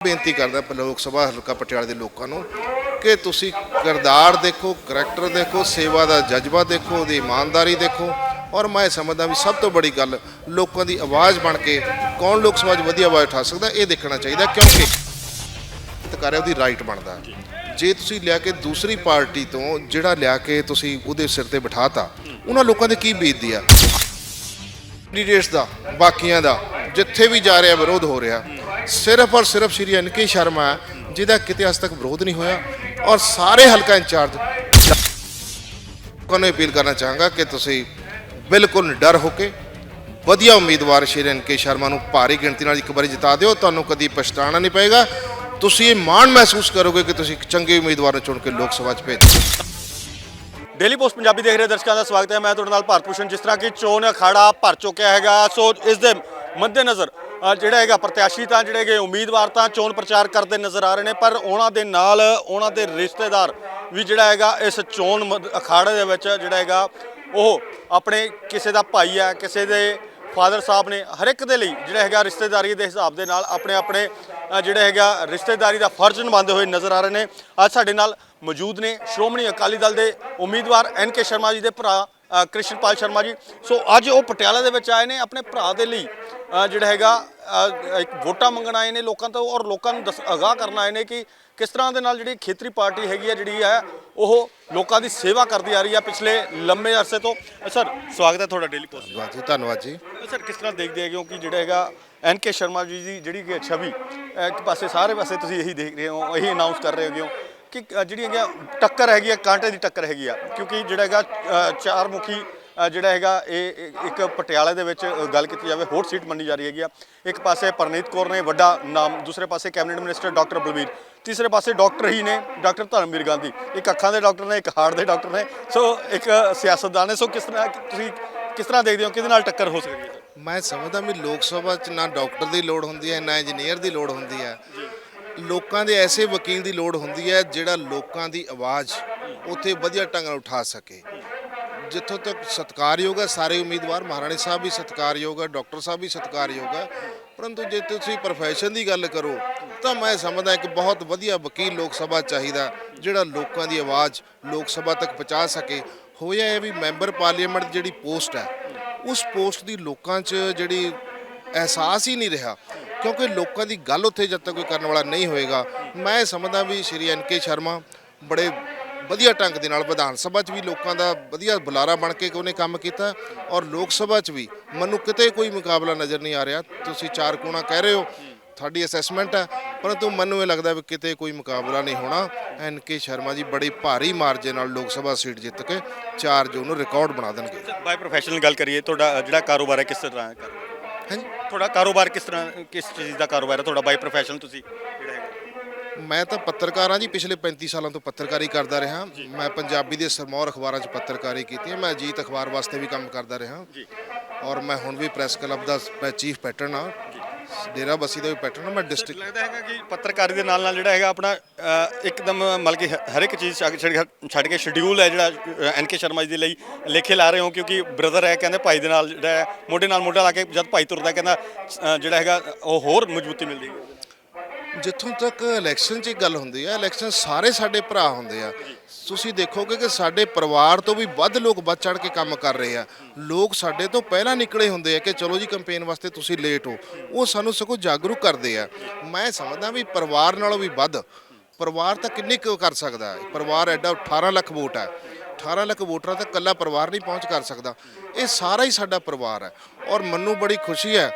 ਬੇਨਤੀ ਕਰਦਾ ਲੋਕ ਸਭਾ, ਹਲਕਾ ਪਟਿਆਲੇ ਦੇ ਲੋਕਾਂ ਨੂੰ ਕਿ ਤੁਸੀਂ ਕਿਰਦਾਰ ਦੇਖੋ, ਕਰੈਕਟਰ ਦੇਖੋ, ਸੇਵਾ ਦਾ ਜਜ਼ਬਾ ਦੇਖੋ, ਉਹਦੀ ਇਮਾਨਦਾਰੀ ਦੇਖੋ। ਔਰ ਮੈਂ ਸਮਝਦਾ ਵੀ ਸਭ ਤੋਂ ਬੜੀ ਗੱਲ, ਲੋਕਾਂ ਦੀ ਆਵਾਜ਼ ਬਣ ਕੇ ਕੌਣ ਲੋਕ ਸਭਾ 'ਚ ਵਧੀਆ ਆਵਾਜ਼ ਉਠਾ ਸਕਦਾ, ਇਹ ਦੇਖਣਾ ਚਾਹੀਦਾ ਕਿਉਂਕਿ ਤਕਾਰਿਆ ਉਹਦੀ ਰਾਈਟ ਬਣਦਾ। ਜੇ ਤੁਸੀਂ ਲਿਆ ਕੇ ਦੂਸਰੀ ਪਾਰਟੀ ਤੋਂ ਜਿਹੜਾ ਲਿਆ ਕੇ ਤੁਸੀਂ ਉਹਦੇ ਸਿਰ ਤੇ ਬਿਠਾਤਾ, ਉਹਨਾਂ ਲੋਕਾਂ ਦੇ ਕੀ ਬੀਤਦੀ ਆ? ਕੈਂਡੀਡੇਟਸ ਦਾ, ਬਾਕੀਆਂ ਦਾ, ਜਿੱਥੇ ਵੀ ਜਾ ਰਿਹਾ ਵਿਰੋਧ ਹੋ ਰਿਹਾ ਸਿਰਫ ਔਰ ਸਿਰਫ ਸ਼੍ਰੀ ਐਨ ਕੇ ਸ਼ਰਮਾ, ਜਿਹਦਾ ਕਿਤੇ ਅੱਜ ਤੱਕ ਵਿਰੋਧ ਨਹੀਂ ਹੋਇਆ ਔਰ ਸਾਰੇ ਹਲਕਾ ਇੰਚਾਰਜ ਲੋਕਾਂ ਅਪੀਲ ਕਰਨਾ ਚਾਹਾਂਗਾ ਕਿ ਤੁਸੀਂ ਬਿਲਕੁਲ ਡਰ ਹੋ ਕੇ ਵਧੀਆ ਉਮੀਦਵਾਰ ਸ਼੍ਰੀ ਐਨ ਕੇ ਸ਼ਰਮਾ ਨੂੰ ਭਾਰੀ ਗਿਣਤੀ ਨਾਲ ਇੱਕ ਵਾਰੀ ਜਿਤਾ ਦਿਓ, ਤੁਹਾਨੂੰ ਕਦੀ ਪਛਤਾਣਾ ਨਹੀਂ ਪਏਗਾ। ਤੁਸੀਂ ਇਹ ਮਾਣ ਮਹਿਸੂਸ ਕਰੋਗੇ ਕਿ ਤੁਸੀਂ ਇੱਕ ਚੰਗੇ ਉਮੀਦਵਾਰ ਨੂੰ ਚੁਣ ਕੇ ਲੋਕ ਸਭਾ 'ਚ ਭੇਜ ਡੇਲੀ ਪੋਸਟ ਪੰਜਾਬੀ ਦੇਖ ਰਹੇ ਦਰਸ਼ਕਾਂ ਦਾ ਸਵਾਗਤ ਹੈ। ਮੈਂ ਤੁਹਾਡੇ ਨਾਲ ਭਾਰਤ ਭੂਸ਼ਣ, ਜਿਸ ਤਰ੍ਹਾਂ ਕਿ ਚੋਣ ਅਖਾੜਾ ਭਰ ਚੁੱਕਿਆ ਹੈਗਾ। ਸੋ ਇਸ ਦੇ ਮੱਦੇਨਜ਼ਰ ਜਿਹੜਾ ਹੈਗਾ ਪ੍ਰਤਿਆਸ਼ੀ ਤਾਂ ਜਿਹੜੇ ਹੈਗੇ ਉਮੀਦਵਾਰ ਤਾਂ ਚੋਣ ਪ੍ਰਚਾਰ ਕਰਦੇ ਨਜ਼ਰ ਆ ਰਹੇ ਨੇ, ਪਰ ਉਹਨਾਂ ਦੇ ਨਾਲ ਉਹਨਾਂ ਦੇ ਰਿਸ਼ਤੇਦਾਰ ਵੀ ਜਿਹੜਾ ਹੈਗਾ ਇਸ ਚੋਣ ਮੱਦ- ਅਖਾੜੇ ਦੇ ਵਿੱਚ ਜਿਹੜਾ ਹੈਗਾ ਉਹ ਆਪਣੇ ਕਿਸੇ ਦਾ ਭਾਈ ਹੈ ਕਿਸੇ ਦੇ ਫਾਦਰ ਸਾਹਿਬ ਨੇ, ਹਰ ਇੱਕ ਦੇ ਲਈ ਜਿਹੜਾ ਹੈਗਾ ਰਿਸ਼ਤੇਦਾਰੀ ਦੇ ਹਿਸਾਬ ਦੇ ਨਾਲ ਆਪਣੇ ਆਪਣੇ ਜਿਹੜਾ ਹੈਗਾ ਰਿਸ਼ਤੇਦਾਰੀ ਦਾ ਫਰਜ਼ ਨਿਭਾਉਂਦੇ ਹੋਏ ਨਜ਼ਰ ਆ ਰਹੇ ਨੇ। ਅੱਜ ਸਾਡੇ ਨਾਲ ਮੌਜੂਦ ਨੇ ਸ਼੍ਰੋਮਣੀ ਅਕਾਲੀ ਦਲ ਦੇ ਉਮੀਦਵਾਰ ਐਨ ਕੇ ਸ਼ਰਮਾ ਜੀ ਦੇ ਭਰਾ ਕ੍ਰਿਸ਼ਨਪਾਲ ਸ਼ਰਮਾ ਜੀ। ਸੋ ਅੱਜ ਉਹ ਪਟਿਆਲਾ ਦੇ ਵਿੱਚ ਆਏ ਨੇ ਆਪਣੇ ਭਰਾ ਦੇ ਲਈ। ਜਿਹੜਾ ਹੈਗਾ ਇੱਕ ਵੋਟਾਂ ਮੰਗਣ ਆਏ ਨੇ ਲੋਕਾਂ ਤੋਂ ਔਰ ਲੋਕਾਂ ਨੂੰ ਅਗਾਹ ਕਰਨ ਆਏ ਨੇ ਕਿ ਕਿਸ ਤਰ੍ਹਾਂ ਦੇ ਨਾਲ ਜਿਹੜੀ ਖੇਤਰੀ ਪਾਰਟੀ ਹੈਗੀ ਹੈ ਜਿਹੜੀ ਹੈ ਉਹ ਲੋਕਾਂ ਦੀ ਸੇਵਾ ਕਰਦੀ ਆ ਰਹੀ ਹੈ ਪਿਛਲੇ ਲੰਮੇ ਅਰਸੇ ਤੋਂ। ਸਰ ਸਵਾਗਤ ਹੈ ਤੁਹਾਡਾ ਡੇਲੀ ਪੋਸਟ ਧੰਨਵਾਦ ਜੀ ਧੰਨਵਾਦ ਜੀ। ਸਰ ਕਿਸ ਤਰ੍ਹਾਂ ਦੇਖਦੇ ਹੈਗੇ ਹੋ ਕਿ ਜਿਹੜਾ ਹੈਗਾ ਐਨ ਕੇ ਸ਼ਰਮਾ ਜੀ ਦੀ ਜਿਹੜੀ ਕਿ ਛਵੀ ਇੱਕ ਪਾਸੇ ਸਾਰੇ ਪਾਸੇ ਤੁਸੀਂ ਇਹੀ ਦੇਖ ਰਹੇ ਹੋ ਇਹੀ ਅਨਾਉਂਸ ਕਰ ਰਹੇ ਹੋ। ਕਿ ਜਿਹੜੀ ਹੈਗਾ ਟੱਕਰ ਹੈਗੀ ਆ ਕਾਂਟੇ ਦੀ ਟੱਕਰ ਹੈਗੀ ਆ। ਕਿਉਂਕਿ ਜਿਹੜਾ ਹੈਗਾ ਚਾਰ ਮੁਖੀ ਜਿਹੜਾ ਹੈਗਾ ਇਹ ਇੱਕ ਪਟਿਆਲੇ ਦੇ ਵਿੱਚ ਗੱਲ ਕੀਤੀ ਜਾਵੇ ਹੋਰ ਸੀਟ ਮੰਨੀ ਜਾ ਰਹੀ ਹੈਗੀ ਆ। ਇੱਕ ਪਾਸੇ ਪਰਨੀਤ ਕੌਰ ਨੇ ਵੱਡਾ ਨਾਮ ਦੂਸਰੇ ਪਾਸੇ ਕੈਬਨਿਟ ਮਿਨਿਸਟਰ ਡਾਕਟਰ ਬਲਬੀਰ ਤੀਸਰੇ ਪਾਸੇ ਡਾਕਟਰ ਹੀ ਨੇ ਡਾਕਟਰ ਧਰਮਵੀਰ ਗਾਂਧੀ। ਇੱਕ ਅੱਖਾਂ ਦੇ ਡਾਕਟਰ ਨੇ ਇੱਕ ਹਾਰਟ ਦੇ ਡਾਕਟਰ ਨੇ। ਸੋ ਇੱਕ ਸਿਆਸਤਦਾਨ ਨੇ। ਸੋ ਕਿਸ ਤਰ੍ਹਾਂ ਤੁਸੀਂ ਕਿਸ ਤਰ੍ਹਾਂ ਦੇਖਦੇ ਹੋ ਕਿਹਦੇ ਨਾਲ ਟੱਕਰ ਹੋ ਸਕਦੀ ਹੈ? ਮੈਂ ਸਮਝਦਾ ਵੀ ਲੋਕ ਸਭਾ 'ਚ ਨਾ ਡਾਕਟਰ ਦੀ ਲੋੜ ਹੁੰਦੀ ਹੈ ਨਾ ਇੰਜੀਨੀਅਰ ਦੀ ਲੋੜ ਹੁੰਦੀ ਹੈ। ਲੋਕਾਂ ਦੇ ਐਸੇ ਵਕੀਲ ਦੀ ਲੋੜ ਹੁੰਦੀ ਹੈ ਜਿਹੜਾ ਲੋਕਾਂ ਦੀ ਆਵਾਜ਼ ਉੱਥੇ ਵਧੀਆ ਢੰਗ ਨਾਲ ਉਠਾ ਸਕੇ। ਜਿੱਥੋਂ ਤੱਕ ਸਤਿਕਾਰਯੋਗ ਹੈ, ਸਾਰੇ ਉਮੀਦਵਾਰ, ਮਹਾਰਾਣੀ ਸਾਹਿਬ ਵੀ ਸਤਿਕਾਰਯੋਗ ਹੈ, ਡਾਕਟਰ ਸਾਹਿਬ ਵੀ ਸਤਿਕਾਰਯੋਗ ਹੈ। ਪਰੰਤੂ ਜੇ ਤੁਸੀਂ ਪ੍ਰੋਫੈਸ਼ਨ ਦੀ ਗੱਲ ਕਰੋ, ਤਾਂ ਮੈਂ ਸਮਝਦਾ ਇੱਕ ਬਹੁਤ ਵਧੀਆ ਵਕੀਲ ਲੋਕ ਸਭਾ ਚਾਹੀਦਾ ਜਿਹੜਾ ਲੋਕਾਂ ਦੀ ਆਵਾਜ਼ ਲੋਕ ਸਭਾ ਤੱਕ ਪਹੁੰਚਾ ਸਕੇ। ਹੋਇਆ ਹੈ ਵੀ ਮੈਂਬਰ ਪਾਰਲੀਮੈਂਟ ਦੀ ਜਿਹੜੀ ਪੋਸਟ ਹੈ, ਉਸ ਪੋਸਟ ਦੀ ਲੋਕਾਂ 'ਚ ਜਿਹੜੀ ਅਹਿਸਾਸ ਹੀ ਨਹੀਂ ਰਿਹਾ। ਕਿਉਂਕਿ ਲੋਕਾਂ ਦੀ ਗੱਲ ਉੱਥੇ ਜਦ ਤੱਕ ਕੋਈ ਕਰਨ ਵਾਲਾ ਨਹੀਂ ਹੋਏਗਾ, ਮੈਂ ਸਮਝਦਾ ਵੀ ਸ਼੍ਰੀ ਐਨ ਕੇ ਸ਼ਰਮਾ ਬੜੇ ਵਧੀਆ ਢੰਗ ਦੇ ਨਾਲ ਵਿਧਾਨ ਸਭਾ 'ਚ ਵੀ ਲੋਕਾਂ ਦਾ ਵਧੀਆ ਬੁਲਾਰਾ ਬਣ ਕੇ ਉਹਨੇ ਕੰਮ ਕੀਤਾ ਔਰ ਲੋਕ ਸਭਾ 'ਚ ਵੀ। ਮੈਨੂੰ ਕਿਤੇ ਕੋਈ ਮੁਕਾਬਲਾ ਨਜ਼ਰ ਨਹੀਂ ਆ ਰਿਹਾ। ਤੁਸੀਂ ਚਾਰ ਕੋਣਾ ਕਹਿ ਰਹੇ ਹੋ, ਤੁਹਾਡੀ ਅਸੈਸਮੈਂਟ ਹੈ, ਪਰੰਤੂ ਮੈਨੂੰ ਇਹ ਲੱਗਦਾ ਵੀ ਕਿਤੇ ਕੋਈ ਮੁਕਾਬਲਾ ਨਹੀਂ ਹੋਣਾ। ਐਨ ਕੇ ਸ਼ਰਮਾ ਜੀ ਬੜੀ ਭਾਰੀ ਮਾਰਜਨ ਨਾਲ ਲੋਕ ਸਭਾ ਸੀਟ ਜਿੱਤ ਕੇ 4 ਜੂਨ ਨੂੰ ਰਿਕਾਰਡ ਬਣਾ ਦੇਣਗੇ। ਬਾਈ ਪ੍ਰੋਫੈਸ਼ਨਲ ਗੱਲ ਕਰੀਏ, ਤੁਹਾਡਾ ਜਿਹੜਾ ਕਾਰੋਬਾਰ ਹੈ ਕਿਸ ਤਰ੍ਹਾਂ ਹੈ? ਤੁਹਾਡਾ ਕਾਰੋਬਾਰ ਕਿਸ ਤਰ੍ਹਾਂ ਕਿਸ ਚੀਜ਼ ਦਾ ਕਾਰੋਬਾਰ ਹੈ? ਤੁਹਾਡਾ ਬਾਈ ਪ੍ਰੋਫੈਸ਼ਨਲ ਤੁਸੀਂ ਜਿਹੜਾ ਹੈਗਾ। ਮੈਂ ਤਾਂ ਪੱਤਰਕਾਰ ਹਾਂ ਜੀ ਪਿਛਲੇ 35 ਸਾਲਾਂ ਤੋਂ ਪੱਤਰਕਾਰੀ ਕਰਦਾ ਰਿਹਾ। ਮੈਂ ਪੰਜਾਬੀ ਦੇ ਸਰਮੌਰ ਅਖਬਾਰਾਂ 'ਚ ਪੱਤਰਕਾਰੀ ਕੀਤੀ ਹੈ। ਮੈਂ ਅਜੀਤ ਅਖਬਾਰ ਵਾਸਤੇ ਵੀ ਕੰਮ ਕਰਦਾ ਰਿਹਾ। ਔਰ ਮੈਂ ਹੁਣ ਵੀ ਪ੍ਰੈਸ ਕਲੱਬ ਦਾ ਮੈਂ ਚੀਫ ਪੈਟਰਨ ਹਾਂ। ਡੇਰਾ ਬੱਸੀ ਦਾ ਵੀ ਪੈਟਰਨ ਮੈਂ ਡਿਸਟ੍ਰਿਕਟ ਲੱਗਦਾ ਹੈਗਾ ਕਿ ਪੱਤਰਕਾਰੀ ਦੇ ਨਾਲ ਨਾਲ ਜਿਹੜਾ ਹੈਗਾ ਆਪਣਾ ਅ, ਇੱਕਦਮ ਮਤਲਬ ਕਿ ਹ- ਹਰ ਇੱਕ ਚੀਜ਼ ਛੱਡ ਛੱਡ- ਛੱਡ ਕੇ ਸ਼ਡਿਊਲ ਹੈ ਜਿਹੜਾ ਐਨ ਕੇ ਸ਼ਰਮਾ ਜੀ ਦੇ ਲਈ ਲੇਖੇ ਲਾ ਰਹੇ ਹੋ ਕਿਉਂਕਿ ਬ੍ਰਦਰ ਹੈ ਕਹਿੰਦੇ ਭਾਈ ਦੇ ਨਾਲ ਜਿਹੜਾ ਹੈ ਮੋਢੇ ਨਾਲ ਮੋਢਾ ਲਾ ਕੇ ਜਦ ਭਾਈ ਤੁਰਦਾ ਕਹਿੰਦਾ ਅ, ਜਿਹੜਾ ਹੈਗਾ ਉਹ ਹੋਰ ਮਜ਼ਬੂਤੀ ਮਿਲਦੀ ਹੈ। ਜਿੱਥੋਂ ਤੱਕ ਇਲੈਕਸ਼ਨ 'ਚ ਇੱਕ ਗੱਲ ਹੁੰਦੀ ਆ ਇਲੈਕਸ਼ਨ ਸਾਰੇ ਸਾਡੇ ਭਰਾ ਹੁੰਦੇ ਆ। ਤੁਸੀਂ ਦੇਖੋਗੇ ਕਿ ਸਾਡੇ ਪਰਿਵਾਰ ਤੋਂ ਵੀ ਵੱਧ ਲੋਕ ਵੱਧ ਚੜ ਕੇ ਕੰਮ ਕਰ ਰਹੇ ਆ। ਲੋਕ ਸਾਡੇ ਤੋਂ ਪਹਿਲਾਂ ਨਿਕਲੇ ਹੁੰਦੇ ਆ ਕਿ ਚਲੋ ਜੀ ਕੈਂਪੇਨ ਵਾਸਤੇ ਤੁਸੀਂ ਲੇਟ ਹੋ। ਉਹ ਸਾਨੂੰ ਸਗੋਂ ਜਾਗਰੂਕ ਕਰਦੇ ਆ। ਮੈਂ ਸਮਝਦਾ ਵੀ ਪਰਿਵਾਰ ਨਾਲੋਂ ਵੀ ਵੱਧ, ਪਰਿਵਾਰ ਤਾਂ ਕਿੰਨੀ ਕੁ ਕਰ ਸਕਦਾ ਹੈ? ਪਰਿਵਾਰ ਐਡਾ 18 ਲੱਖ ਵੋਟ ਹੈ 18 ਲੱਖ ਵੋਟਰਾਂ ਤੱਕ ਇਕੱਲਾ ਪਰਿਵਾਰ ਨਹੀਂ ਪਹੁੰਚ ਕਰ ਸਕਦਾ। ਇਹ ਸਾਰਾ ਹੀ ਸਾਡਾ ਪਰਿਵਾਰ ਹੈ। ਔਰ ਮੈਨੂੰ ਬੜੀ ਖੁਸ਼ੀ ਹੈ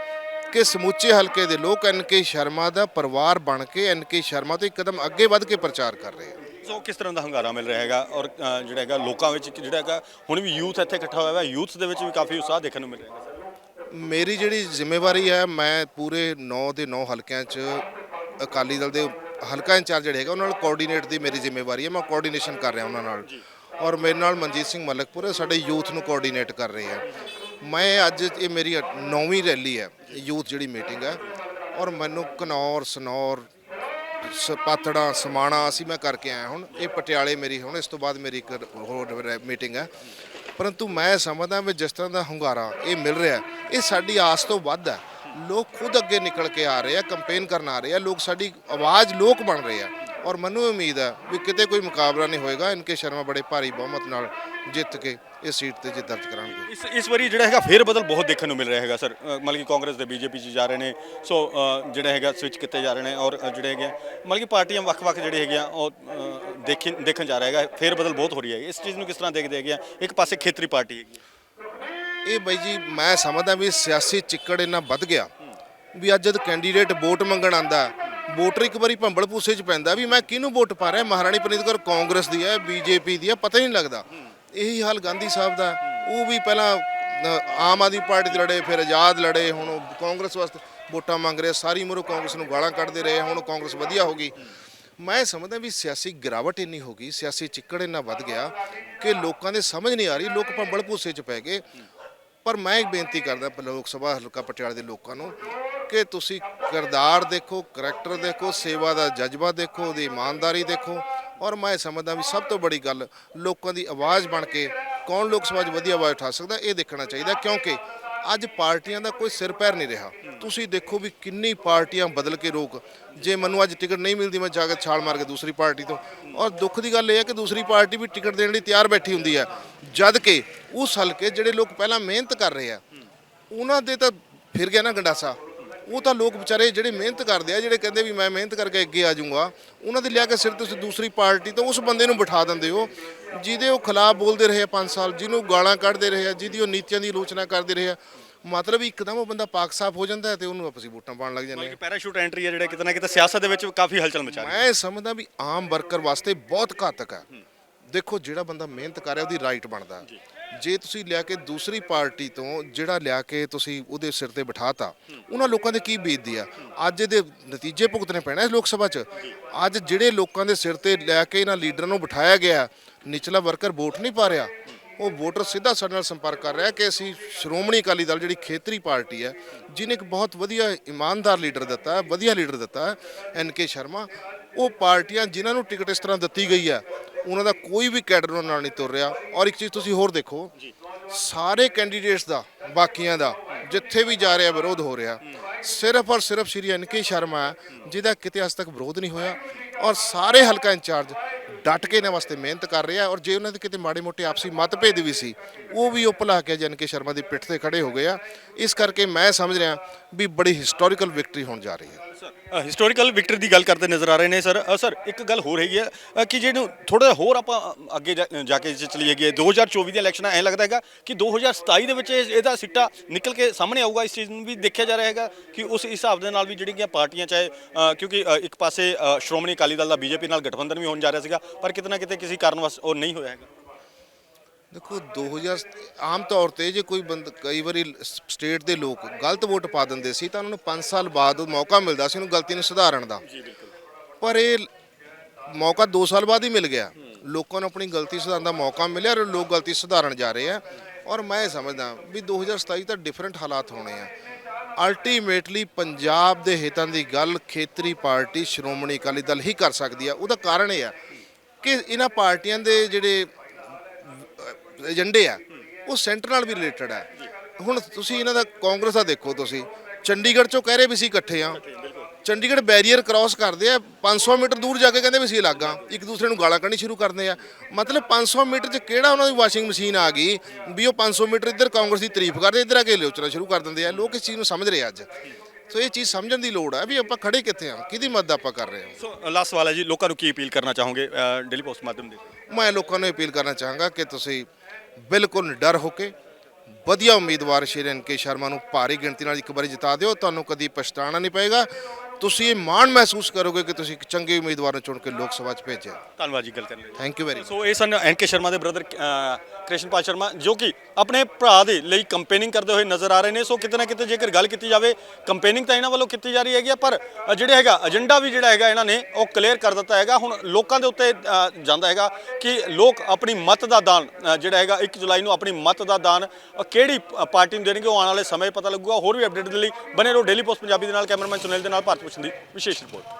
ਕਿ ਸਮੁੱਚੇ ਹਲਕੇ ਦੇ ਲੋਕ ਐਨ ਕੇ ਸ਼ਰਮਾ ਦਾ ਪਰਿਵਾਰ ਬਣ ਕੇ ਐਨ ਕੇ ਸ਼ਰਮਾ ਤੋਂ ਇੱਕ ਕਦਮ ਅੱਗੇ ਵੱਧ ਕੇ ਪ੍ਰਚਾਰ ਕਰ ਰਹੇ ਆ ਸੋ ਕਿਸ ਤਰ੍ਹਾਂ ਦਾ ਹੰਗਾਰਾ ਮਿਲ ਰਿਹਾ ਹੈਗਾ? ਔਰ ਜਿਹੜਾ ਹੈਗਾ ਲੋਕਾਂ ਵਿੱਚ ਜਿਹੜਾ ਹੈਗਾ ਹੁਣ ਵੀ ਯੂਥ ਇੱਥੇ ਇਕੱਠਾ ਹੋਇਆ ਹੋਇਆ ਯੂਥ ਦੇ ਵਿੱਚ ਵੀ ਕਾਫੀ ਉਤਸ਼ਾਹ ਦੇਖਣ ਨੂੰ ਮਿਲ ਰਿਹਾ ਹੈ ਮੇਰੀ ਜਿਹੜੀ ਜ਼ਿੰਮੇਵਾਰੀ ਹੈ ਮੈਂ ਪੂਰੇ 9 ਦੇ 9 ਹਲਕਿਆਂ 'ਚ ਅਕਾਲੀ ਦਲ ਦੇ ਹਲਕਾ ਇੰਚਾਰਜ ਜਿਹੜੇ ਹੈਗਾ ਉਹਨਾਂ ਨਾਲ ਕੋਆਰਡੀਨੇਟ ਦੀ ਮੇਰੀ ਜ਼ਿੰਮੇਵਾਰੀ ਹੈ। ਮੈਂ ਕੋਆਰਡੀਨੇਸ਼ਨ ਕਰ ਰਿਹਾ ਉਹਨਾਂ ਨਾਲ। ਔਰ ਮੇਰੇ ਨਾਲ ਮਨਜੀਤ ਸਿੰਘ ਮਲਕਪੁਰ ਸਾਡੇ ਯੂਥ ਨੂੰ ਕੋਆਰਡੀਨੇਟ ਕਰ ਰਹੇ ਆ ਮੈਂ ਅੱਜ ਇਹ ਮੇਰੀ ਨੌਵੀਂ ਰੈਲੀ ਹੈ, ਯੂਥ ਜਿਹੜੀ ਮੀਟਿੰਗ ਹੈ, ਔਰ ਮੈਨੂੰ ਕਨੌਰ, ਸਨੌਰ, ਸ- ਪਾਤੜਾ, ਸਮਾਣਾ ਅਸੀਂ ਮੈਂ ਕਰਕੇ ਆਇਆ ਹੁਣ। ਇਹ ਪਟਿਆਲੇ ਮੇਰੀ ਹੁਣ, ਇਸ ਤੋਂ ਬਾਅਦ ਮੇਰੀ ਇੱਕ ਹੋਰ ਮੀਟਿੰਗ ਹੈ। ਪਰੰਤੂ ਮੈਂ ਸਮਝਦਾ ਵੀ ਜਿਸ ਤਰ੍ਹਾਂ ਦਾ ਹੁੰਗਾਰਾ ਇਹ ਮਿਲ ਰਿਹਾ ਇਹ ਸਾਡੀ ਆਸ ਤੋਂ ਵੱਧ ਹੈ। ਲੋਕ ਖੁਦ ਅੱਗੇ ਨਿਕਲ ਕੇ ਆ ਰਹੇ ਆ, ਕੰਪੇਨ ਕਰਨ ਆ ਰਹੇ ਆ, ਲੋਕ ਸਾਡੀ ਆਵਾਜ਼ ਲੋਕ ਬਣ ਰਹੇ ਆ। ਔਰ ਮੈਨੂੰ ਉਮੀਦ ਹੈ ਵੀ ਕਿਤੇ ਕੋਈ ਮੁਕਾਬਲਾ ਨਹੀਂ ਹੋਏਗਾ। ਇਨਕੇ ਸ਼ਰਮਾ ਬੜੇ ਭਾਰੀ ਬਹੁਮਤ ਨਾਲ ਜਿੱਤ ਕੇ ਇਸ ਸੀਟ ਤੇ ਜਿੱਤ ਦਰਜ ਕਰਾਂਗੇ। ਇਸ ਇਸ ਵਾਰੀ ਜਿਹੜਾ ਹੈਗਾ ਫੇਰ ਬਦਲ ਬਹੁਤ ਦੇਖਣ ਨੂੰ ਮਿਲ ਰਿਹਾ ਹੈਗਾ ਸਰ। ਅ, ਮਤਲਬ ਕਿ ਕਾਂਗਰਸ ਦੇ ਬੀਜੇਪੀ 'ਚ ਜਾ ਰਹੇ ਨੇ ਸੋ ਅ, ਜਿਹੜਾ ਹੈਗਾ ਸਵਿਚ ਕੀਤੇ ਜਾ ਰਹੇ ਨੇ ਔਰ ਅ, ਜਿਹੜੇ ਹੈਗੇ ਆ, ਮਤਲਬ ਕਿ ਪਾਰਟੀਆਂ ਵੱਖ-ਵੱਖ ਜਿਹੜੇ ਹੈਗੇ ਆ ਉਹ ਅ, ਦੇਖਣ ਦੇਖਣ ਜਾ ਰਿਹਾ ਹੈਗਾ। ਫੇਰ ਬਦਲ ਬਹੁਤ ਹੋ ਰਹੀ ਹੈ ਇਸ ਚੀਜ਼ ਨੂੰ ਕਿਸ ਤਰ੍ਹਾਂ ਦੇਖਦੇ ਹੈਗੇ ਆ? ਇੱਕ ਪਾਸੇ ਖੇਤਰੀ ਪਾਰਟੀ ਹੈਗੀ। ਹੈ। ਇਹ ਬਾਈ ਜੀ ਮੈਂ ਸਮਝਦਾ ਵੀ ਸਿਆਸੀ ਚਿੱਕੜ ਇੰਨਾ ਵੱਧ ਗਿਆ ਵੀ ਅੱਜ ਜਦ ਕੈਂਡੀਡੇਟ ਵੋਟ ਮੰਗਣ ਆਂਦਾ ਵੋਟਰ ਇੱਕ ਵਾਰੀ ਭੰਬਲ ਪੂਸੇ 'ਚ ਪੈਂਦਾ ਵੀ ਮੈਂ ਕਿਹਨੂੰ ਵੋਟ ਪਾ ਰਿਹਾ? ਮਹਾਰਾਣੀ ਪ੍ਰਨੀਤ ਕੌਰ ਕਾਂਗਰਸ ਦੀ ਹੈ ਬੀਜੇਪੀ ਦੀ ਹੈ ਪਤਾ ਹੀ ਨਹੀਂ ਲੱਗਦਾ। ਇਹੀ ਹਾਲ ਗਾਂਧੀ ਸਾਹਿਬ ਦਾ। ਉਹ ਵੀ ਪਹਿਲਾਂ ਆਮ ਆਦਮੀ ਪਾਰਟੀ ਦੇ ਲੜੇ, ਫਿਰ ਆਜ਼ਾਦ ਲੜੇ, ਹੁਣ ਉਹ ਕਾਂਗਰਸ ਵਾਸਤੇ ਵੋਟਾਂ ਮੰਗ ਰਹੇ, ਸਾਰੀ ਉਮਰ ਉਹ ਕਾਂਗਰਸ ਨੂੰ ਗਾਲਾਂ ਕੱਢਦੇ ਰਹੇ, ਹੁਣ ਕਾਂਗਰਸ ਵਧੀਆ ਹੋ ਗਈ। ਮੈਂ ਸਮਝਦਾ ਵੀ ਸਿਆਸੀ ਗਿਰਾਵਟ ਇੰਨੀ ਹੋ ਗਈ, ਸਿਆਸੀ ਚਿੱਕੜ ਇੰਨਾ ਵੱਧ ਗਿਆ ਕਿ ਲੋਕਾਂ ਦੇ ਸਮਝ ਨਹੀਂ ਆ ਰਹੀ, ਲੋਕ ਭੰਬਲ ਭੂਸੇ 'ਚ ਪੈ ਗਏ। ਪਰ ਮੈਂ ਇੱਕ ਬੇਨਤੀ ਕਰਦਾ ਲੋਕ ਸਭਾ, ਹਲਕਾ ਪਟਿਆਲਾ ਦੇ ਲੋਕਾਂ ਨੂੰ ਕਿ ਤੁਸੀਂ ਕਿਰਦਾਰ ਦੇਖੋ, ਕਰੈਕਟਰ ਦੇਖੋ, ਸੇਵਾ ਦਾ ਜਜ਼ਬਾ ਦੇਖੋ, ਉਹਦੀ ਇਮਾਨਦਾਰੀ ਦੇਖੋ। ਔਰ ਮੈਂ ਸਮਝਦਾ ਵੀ ਸਭ ਤੋਂ ਬੜੀ ਗੱਲ ਲੋਕਾਂ ਦੀ ਆਵਾਜ਼ ਬਣ ਕੇ ਕੌਣ ਲੋਕ ਸਭਾ 'ਚ ਵਧੀਆ ਆਵਾਜ਼ ਉਠਾ ਸਕਦਾ, ਇਹ ਦੇਖਣਾ ਚਾਹੀਦਾ ਕਿਉਂਕਿ ਅੱਜ ਪਾਰਟੀਆਂ ਦਾ ਕੋਈ ਸਿਰ ਪੈਰ ਨਹੀਂ ਰਿਹਾ। ਤੁਸੀਂ ਦੇਖੋ ਵੀ ਕਿੰਨੀ ਪਾਰਟੀਆਂ ਬਦਲ ਕੇ ਰੋਕ, ਜੇ ਮੈਨੂੰ ਅੱਜ ਟਿਕਟ ਨਹੀਂ ਮਿਲਦੀ, ਮੈਂ ਜਾ ਕੇ ਛਾਲ ਮਾਰ ਕੇ ਦੂਸਰੀ ਪਾਰਟੀ ਤੋਂ। ਔਰ ਦੁੱਖ ਦੀ ਗੱਲ ਇਹ ਹੈ ਕਿ ਦੂਸਰੀ ਪਾਰਟੀ ਵੀ ਟਿਕਟ ਦੇਣ ਲਈ ਤਿਆਰ ਬੈਠੀ ਹੁੰਦੀ ਹੈ। ਜਦ ਕਿ ਉਸ ਹਲਕੇ ਜਿਹੜੇ ਲੋਕ ਪਹਿਲਾਂ ਮਿਹਨਤ ਕਰ ਰਹੇ ਆ, ਉਹਨਾਂ ਦੇ ਤਾਂ ਫਿਰ ਗਿਆ ਨਾ ਗੰਡਾਸਾ। ਉਹ ਤਾਂ ਲੋਕ ਵਿਚਾਰੇ ਜਿਹੜੇ ਮਿਹਨਤ ਕਰਦੇ ਆ ਜਿਹੜੇ ਕਹਿੰਦੇ ਵੀ ਮੈਂ ਮਿਹਨਤ ਕਰਕੇ ਅੱਗੇ ਆ ਜਾਊਂਗਾ ਉਹਨਾਂ ਦੇ ਲਿਆ ਕੇ ਸਿਰ ਤੁਸੀਂ ਦੂਸਰੀ ਪਾਰਟੀ ਤੋਂ ਉਸ ਬੰਦੇ ਨੂੰ ਬਿਠਾ ਦਿੰਦੇ ਹੋ ਜਿਹਦੇ ਉਹ ਖਿਲਾਫ ਬੋਲਦੇ ਰਹੇ 5 ਸਾਲ ਜਿਹਨੂੰ ਗਾਲਾਂ ਕੱਢਦੇ ਰਹੇ ਆ ਜਿਹਦੀ ਉਹ ਨੀਤੀਆਂ ਦੀ ਆਲੋਚਨਾ ਕਰਦੇ ਰਹੇ ਆ। ਮਤਲਬ ਇੱਕਦਮ ਉਹ ਬੰਦਾ ਪਾਕ ਸਾਫ਼ ਹੋ ਜਾਂਦਾ ਤੇ ਉਹਨੂੰ ਆਪਸੀ ਵੋਟਾਂ ਪਾਉਣ ਲੱਗ ਜਾਂਦੇ ਆ। ਪੈਰਾਸ਼ੂਟ ਐਂਟਰੀ ਹੈ ਜਿਹੜੇ ਕਿਤੇ ਨਾ ਕਿਤੇ ਸਿਆਸਤ ਦੇ ਵਿੱਚ ਕਾਫੀ ਹਲਚਲ ਮਚਾ ਰਹੀ ਮੈਂ ਸਮਝਦਾ ਵੀ ਆਮ ਵਰਕਰ ਵਾਸਤੇ ਬਹੁਤ ਘਾਤਕ ਹੈ। ਦੇਖੋ ਜਿਹੜਾ ਬੰਦਾ ਮਿਹਨਤ ਕਰ ਰਿਹਾ ਉਹਦੀ ਰਾਈਟ ਬਣਦਾ ਜੇ ਤੁਸੀਂ ਲਿਆ ਕੇ ਦੂਸਰੀ ਪਾਰਟੀ ਤੋਂ ਜਿਹੜਾ ਲਿਆ ਕੇ ਤੁਸੀਂ ਉਹਦੇ ਸਿਰ ਤੇ ਬਿਠਾਤਾ, ਉਹਨਾਂ ਲੋਕਾਂ ਦੇ ਕੀ ਬੀਤਦੀ ਆ? ਅੱਜ ਇਹਦੇ ਨਤੀਜੇ ਭੁਗਤਣੇ ਪੈਣਾ ਇਸ ਲੋਕ ਸਭਾ 'ਚ। ਅੱਜ ਜਿਹੜੇ ਲੋਕਾਂ ਦੇ ਸਿਰ ਤੇ ਲਿਆ ਕੇ ਇਹਨਾਂ ਲੀਡਰਾਂ ਨੂੰ ਬਿਠਾਇਆ ਗਿਆ, ਨਿਚਲਾ ਵਰਕਰ ਵੋਟ ਨਹੀਂ ਪਾ ਰਿਹਾ। ਉਹ ਵੋਟਰ ਸਿੱਧਾ ਸਾਡੇ ਨਾਲ ਸੰਪਰਕ ਕਰ ਰਿਹਾ ਕਿ ਅਸੀਂ ਸ਼੍ਰੋਮਣੀ ਅਕਾਲੀ ਦਲ ਜਿਹੜੀ ਖੇਤਰੀ ਪਾਰਟੀ ਹੈ, ਜਿਹਨੇ ਇੱਕ ਬਹੁਤ ਵਧੀਆ ਇਮਾਨਦਾਰ ਲੀਡਰ ਦਿੱਤਾ, ਵਧੀਆ ਲੀਡਰ ਦਿੱਤਾ ਹੈ ਐਨ ਕੇ ਸ਼ਰਮਾ। ਉਹ ਪਾਰਟੀਆਂ ਜਿਨ੍ਹਾਂ ਨੂੰ ਟਿਕਟ ਇਸ ਤਰ੍ਹਾਂ ਦਿੱਤੀ ਗਈ ਹੈ ਉਹਨਾਂ ਦਾ ਕੋਈ ਵੀ ਕੈਡਰ ਉਹਨਾਂ ਨਾਲ ਨਹੀਂ ਤੁਰ ਰਿਹਾ। ਔਰ ਇੱਕ ਚੀਜ਼ ਤੁਸੀਂ ਹੋਰ ਦੇਖੋ ਸਾਰੇ ਕੈਂਡੀਡੇਟਸ ਦਾ ਬਾਕੀਆਂ ਦਾ ਜਿੱਥੇ ਵੀ ਜਾ ਰਿਹਾ ਵਿਰੋਧ ਹੋ ਰਿਹਾ। ਸਿਰਫ ਔਰ ਸਿਰਫ ਸ਼੍ਰੀ ਐਨ ਕੇ ਸ਼ਰਮਾ ਜਿਹਦਾ ਕਿਤੇ ਅੱਜ ਤੱਕ ਵਿਰੋਧ ਨਹੀਂ ਹੋਇਆ। ਔਰ ਸਾਰੇ ਹਲਕਾ ਇੰਚਾਰਜ ਡਟ ਕੇ ਇਹਨਾਂ ਵਾਸਤੇ ਮਿਹਨਤ ਕਰ ਰਿਹਾ ਔਰ ਜੇ ਉਹਨਾਂ ਦੇ ਕਿਤੇ ਮਾੜੇ ਮੋਟੇ ਆਪਸੀ ਮਤਭੇਦ ਵੀ ਸੀ ਉਹ ਵੀ ਉਹ ਭੁਲਾ ਕੇ ਜਨ ਕੇ ਸ਼ਰਮਾ ਦੀ ਪਿੱਠ ਤੇ ਖੜੇ ਹੋ ਗਏ ਆ। ਇਸ ਕਰਕੇ ਮੈਂ ਸਮਝ ਰਿਹਾ ਵੀ ਬੜੀ ਹਿਸਟੋਰੀਕਲ ਵਿਕਟਰੀ ਹੋਣ ਜਾ ਰਹੀ ਹੈ। ਸਰ ਹਿਸਟੋਰੀਕਲ ਵਿਕਟਰ ਦੀ ਗੱਲ ਕਰਦੇ ਨਜ਼ਰ ਆ ਰਹੇ ਨੇ ਸਰ ਸਰ ਇੱਕ ਗੱਲ ਹੋਰ ਹੈਗੀ ਹੈ ਕਿ ਜਿਹਨੂੰ ਥੋੜਾ ਹੋਰ ਆਪਾਂ ਅੱਗੇ ਜਾ- ਜਾ ਕੇ ਜੇ ਚਲੀਏ ਗਏ 2024 ਦੀਆਂ ਇਲੈਕਸ਼ਨਾਂ, ਐ ਲੱਗਦਾ ਹੈਗਾ ਕਿ 2027 ਦੇ ਵਿੱਚ ਇਹ- ਇਹਦਾ ਸਿੱਟਾ ਨਿਕਲ ਕੇ ਸਾਹਮਣੇ ਆਊਗਾ, ਇਸ ਚੀਜ਼ ਨੂੰ ਵੀ ਦੇਖਿਆ ਜਾ ਰਿਹਾ ਹੈਗਾ ਕਿ ਉਸ ਹਿਸਾਬ ਦੇ ਨਾਲ ਵੀ ਜਿਹੜੀਆਂ ਪਾਰਟੀਆਂ, ਚਾਹੇ ਕਿਉਂਕਿ ਇੱਕ ਪਾਸੇ ਸ਼੍ਰੋਮਣੀ ਅਕਾਲੀ ਦਲ ਦਾ ਬੀਜੇਪੀ ਨਾਲ ਗਠਬੰਧਨ ਵੀ ਹੋਣ ਜਾ ਰਿਹਾ ਸੀਗਾ, ਪਰ ਕਿਤੇ ਨਾ ਕਿਤੇ ਕਿਸੇ ਕਾਰਨ ਵਸ ਉਹ ਨਹੀਂ ਹੋਇਆ ਹੈਗਾ। ਦੇਖੋ 2000 ਆਮ ਤੌਰ ਤੇ ਜੇ ਕੋਈ ਬੰਦ ਕਈ ਵਾਰੀ ਸਟੇਟ ਦੇ ਲੋਕ ਗਲਤ ਵੋਟ ਪਾ ਦਿੰਦੇ ਸੀ ਤਾਂ ਉਹਨਾਂ ਨੂੰ 5 ਸਾਲ ਬਾਅਦ ਮੌਕਾ ਮਿਲਦਾ ਸੀ ਉਹਨੂੰ ਗਲਤੀ ਨੂੰ ਸੁਧਾਰਨ ਦਾ। ਪਰ ਇਹ ਮੌਕਾ 2 ਸਾਲ ਬਾਅਦ ਹੀ ਮਿਲ ਗਿਆ। ਲੋਕਾਂ ਨੂੰ ਆਪਣੀ ਗਲਤੀ ਸੁਧਾਰਨ ਦਾ ਮੌਕਾ ਮਿਲਿਆ ਔਰ ਲੋਕ ਗਲਤੀ ਸੁਧਾਰਨ ਜਾ ਰਹੇ ਆ। ਔਰ ਮੈਂ ਸਮਝਦਾ ਵੀ 2027 ਤਾਂ ਡਿਫਰੈਂਟ ਹਾਲਾਤ ਹੋਣੇ ਆ। ਅਲਟੀਮੇਟਲੀ ਪੰਜਾਬ ਦੇ ਹਿੱਤਾਂ ਦੀ ਗੱਲ ਖੇਤਰੀ ਪਾਰਟੀ ਸ਼੍ਰੋਮਣੀ ਅਕਾਲੀ ਦਲ ਹੀ ਕਰ ਸਕਦੀ ਆ। ਉਹਦਾ ਕਾਰਨ ਇਹ ਆ ਕਿ ਇਹਨਾਂ ਪਾਰਟੀਆਂ ਦੇ ਜਿਹੜੇ ਏਜੰਡੇ ਆ ਉਹ ਸੈਂਟਰ ਨਾਲ ਵੀ ਰਿਲੇਟਡ ਹੈ ਹੁਣ ਤੁਸੀਂ ਇਹਨਾਂ ਦਾ ਕਾਂਗਰਸ ਦਾ ਦੇਖੋ ਤੁਸੀਂ ਚੰਡੀਗੜ੍ਹ ਚੋਂ ਕਹਿ ਰਹੇ ਵੀ ਸੀ ਇਕੱਠੇ ਆ। ਚੰਡੀਗੜ੍ਹ ਬੈਰੀਅਰ ਕ੍ਰਾਸ ਕਰਦੇ ਆ 500 ਮੀਟਰ ਦੂਰ ਜਾ ਕੇ ਕਹਿੰਦੇ ਵੀ ਸੀ ਅਲੱਗ ਆ ਇੱਕ ਦੂਸਰੇ ਨੂੰ ਗਾਲਾਂ ਕੱਢਣੀ ਸ਼ੁਰੂ ਕਰਦੇ ਆ। ਮਤਲਬ 500 ਮੀਟਰ 'ਚ ਕਿਹੜਾ ਉਹਨਾਂ ਦੀ ਵਾਸ਼ਿੰਗ ਮਸ਼ੀਨ ਆ ਗਈ ਵੀ ਉਹ 500 ਮੀਟਰ ਇੱਧਰ ਕਾਂਗਰਸ ਦੀ ਤਾਰੀਫ ਕਰਦੇ ਇੱਧਰ ਆ ਕੇ ਆਲੋਚਨਾ ਸ਼ੁਰੂ ਕਰ ਦਿੰਦੇ ਆ। ਲੋਕ ਇਸ ਚੀਜ਼ ਨੂੰ ਸਮਝ ਰਹੇ ਆ ਅੱਜ। ਸੋ ਇਹ ਚੀਜ਼ ਸਮਝਣ ਦੀ ਲੋੜ ਹੈ ਵੀ ਆਪਾਂ ਖੜੇ ਕਿੱਥੇ ਆ ਕਿਹਦੀ ਮਦਦ ਆਪਾਂ ਕਰ ਰਹੇ ਹਾਂ ਸੋ ਲਾਸਟ ਸਵਾਲ ਹੈ ਜੀ ਲੋਕਾਂ ਨੂੰ ਕੀ ਅਪੀਲ ਕਰਨਾ ਚਾਹੋਗੇ? ਡੇਲੀ ਪੋਸਟ ਮਾਧਿਅਮ ਦੇ। ਮੈਂ ਲੋਕਾਂ ਨੂੰ ਅਪੀਲ ਕਰਨਾ ਚਾਹਾਂਗਾ ਕਿ ਤੁਸੀਂ ਬਿਲਕੁਲ ਨਿਡਰ ਹੋ ਕੇ ਵਧੀਆ ਉਮੀਦਵਾਰ ਸ਼੍ਰੀ ਐਨ ਕੇ ਸ਼ਰਮਾ ਨੂੰ ਭਾਰੀ ਗਿਣਤੀ ਨਾਲ ਇੱਕ ਵਾਰੀ ਜਿਤਾ ਦਿਓ। ਤੁਹਾਨੂੰ ਕਦੀ ਪਛਤਾਣਾ ਨਹੀਂ ਪਏਗਾ। ਤੁਸੀਂ ਇਹ ਮਾਣ ਮਹਿਸੂਸ ਕਰੋਗੇ ਕਿ ਤੁਸੀਂ ਇੱਕ ਚੰਗੇ ਉਮੀਦਵਾਰ ਨੂੰ ਚੁਣ ਕੇ ਲੋਕ ਸਭਾ 'ਚ ਭੇਜਿਆ। ਧੰਨਵਾਦ ਜੀ ਗੱਲ ਕਰਨ ਲਈ। ਥੈਂਕ ਯੂ ਵੈਰੀ ਸੋ ਇਹ ਸਨ ਐਨ ਕੇ ਸ਼ਰਮਾ ਦੇ ਬ੍ਰਦਰ ਕ੍ਰਿਸ਼ਨਪਾਲ ਸ਼ਰਮਾ ਜੋ ਕਿ ਆਪਣੇ ਭਰਾ ਦੇ ਲਈ ਕੰਪੇਨਿੰਗ ਕਰਦੇ ਹੋਏ ਨਜ਼ਰ ਆ ਰਹੇ ਨੇ। ਸੋ ਕਿਤੇ ਨਾ ਕਿਤੇ ਜੇਕਰ ਗੱਲ ਕੀਤੀ ਜਾਵੇ ਕੰਪੇਨਿੰਗ ਤਾਂ ਇਹਨਾਂ ਵੱਲੋਂ ਕੀਤੀ ਜਾ ਰਹੀ ਹੈਗੀ ਆ, ਪਰ ਜਿਹੜੇ ਹੈਗਾ ਏਜੰਡਾ ਵੀ ਜਿਹੜਾ ਹੈਗਾ ਇਹਨਾਂ ਨੇ ਉਹ ਕਲੀਅਰ ਕਰ ਦਿੱਤਾ ਹੈਗਾ। ਹੁਣ ਲੋਕਾਂ ਦੇ ਉੱਤੇ ਅ, ਜਾਂਦਾ ਹੈਗਾ ਕਿ ਲੋਕ ਆਪਣੀ ਮਤ ਦਾ ਦਾਨ ਅ, ਜਿਹੜਾ ਹੈਗਾ 1 ਜੁਲਾਈ ਨੂੰ ਆਪਣੀ ਮਤ ਦਾ ਦਾਨ ਅ, ਕਿਹੜੀ ਪਾਰਟੀ ਨੂੰ ਦੇਣਗੇ ਉਹ ਆਉਣ ਵਾਲੇ ਸਮੇਂ ਪਤਾ ਲੱਗੂਗਾ। ਹੋਰ ਵੀ ਅਪਡੇਟ ਦੇ ਲਈ ਬਨੇ ਰਹੋ ਡੇਲੀ ਪੋਸਟ ਪੰਜਾਬੀ ਦੇ ਨਾਲ ਕੈਮਰਾਮੈਨ ਸੁਨੀਲ ਦੇ ਨਾਲ ਭਾਰਤ ਭੂਸ਼ਣ ਦੀ ਵਿਸ਼ੇਸ਼ ਰਿਪੋਰਟ